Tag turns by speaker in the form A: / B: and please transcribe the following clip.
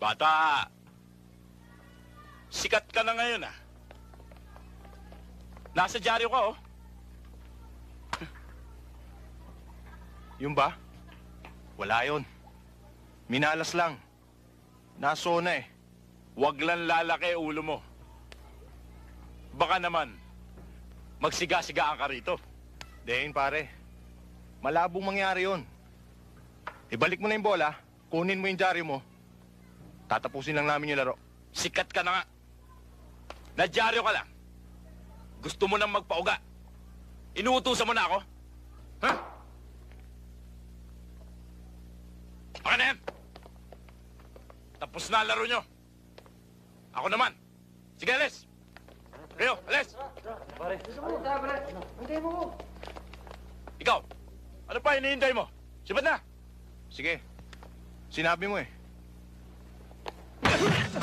A: Bata, sikat ka na ngayon ah. Nasa dyaryo ka oh.
B: Yung ba? Wala yon. Minalas lang. Naso na eh.
A: Huwag lang lalaki ulo mo. Baka naman, magsiga-sigaan ka rito.
B: Dane, pare. Malabong mangyari yon. Ibalik mo na yung bola, kunin mo yung dyaryo mo. Tatapusin lang namin yung laro.
A: Sikat ka na nga. Nadyaryo ka lang. Gusto mo nang magpauga. Inuutusan mo na ako? Ha? Baka na yan. Tapos na laro nyo. Ako naman. Sige, alis. Kayo, alis. Ikaw, ano pa hinihintay mo? Sibat na.
B: Sige. Sinabi mo eh.
A: Ah!